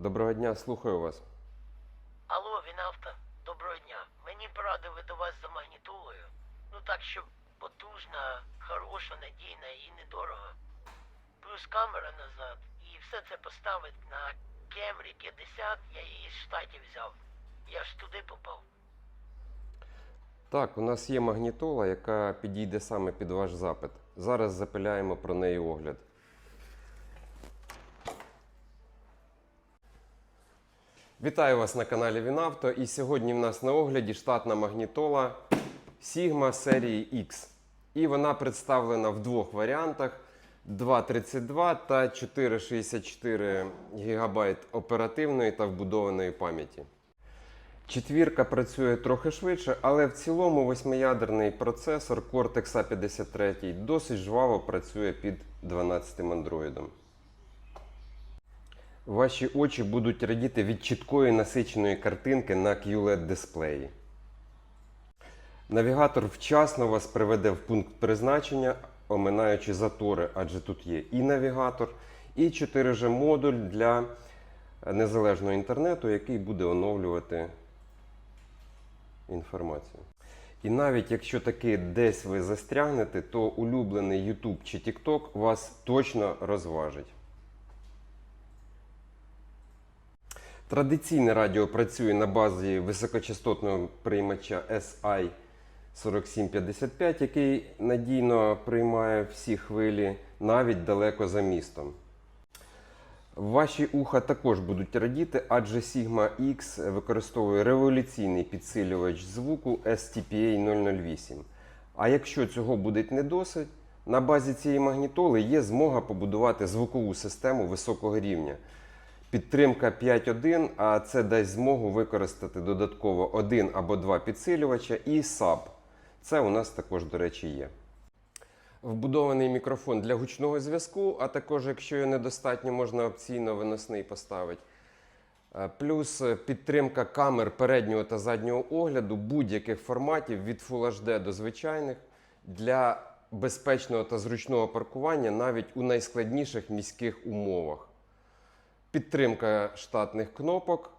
Доброго дня, слухаю вас. Алло, Вінавто, доброго дня. Мені порадили до вас за магнітолою. Ну так, щоб потужна, хороша, надійна і недорого. Плюс камера назад. І все це поставить на Кемрі 50, я її з штатів взяв. Я ж туди попав. Так, у нас є магнітола, яка підійде саме під ваш запит. Зараз запиляємо про неї огляд. Вітаю вас на каналі Вінавто. І сьогодні в нас на огляді штатна магнітола Sigma серії X. І вона представлена в двох варіантах: 232 та 464 ГБ оперативної та вбудованої пам'яті. Четвірка працює трохи швидше, але в цілому восьмиядерний процесор Cortex A53 досить жваво працює під 12 андроїдом. Ваші очі будуть радіти від чіткої насиченої картинки на QLED дисплеї. Навігатор вчасно вас приведе в пункт призначення, оминаючи затори, адже тут є і навігатор, і 4G модуль для незалежного інтернету, який буде оновлювати інформацію. І навіть якщо таки десь ви застрягнете, то улюблений YouTube чи TikTok вас точно розважить. Традиційне радіо працює на базі високочастотного приймача SI 4755, який надійно приймає всі хвилі навіть далеко за містом. Ваші уха також будуть радіти, адже Sigma X використовує революційний підсилювач звуку STPA 008. А якщо цього буде не досить, на базі цієї магнітоли є змога побудувати звукову систему високого рівня. Підтримка 5.1, а це дасть змогу використати додатково один або два підсилювача і SAB. Це у нас також, до речі, є. Вбудований мікрофон для гучного зв'язку, а також, якщо його недостатньо, можна опційно виносний поставити. Е, Плюс е, підтримка камер переднього та заднього огляду будь-яких форматів від Full HD до звичайних для безпечного та зручного паркування навіть у найскладніших міських умовах. Підтримка штатних кнопок,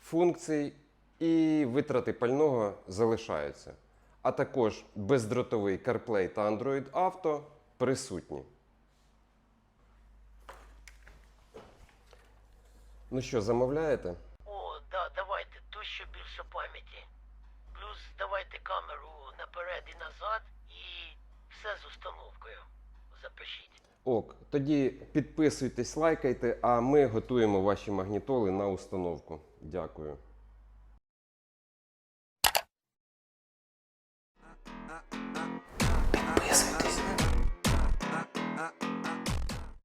функцій і витрати пального залишаються. А також бездротовий CarPlay та Android Auto присутні. Ну що, замовляєте? О, да, давайте, що більше пам'яті. Плюс давайте камеру наперед і назад і все з установкою. Запишіть. Ок, тоді підписуйтесь, лайкайте, а ми готуємо ваші магнітоли на установку. Дякую.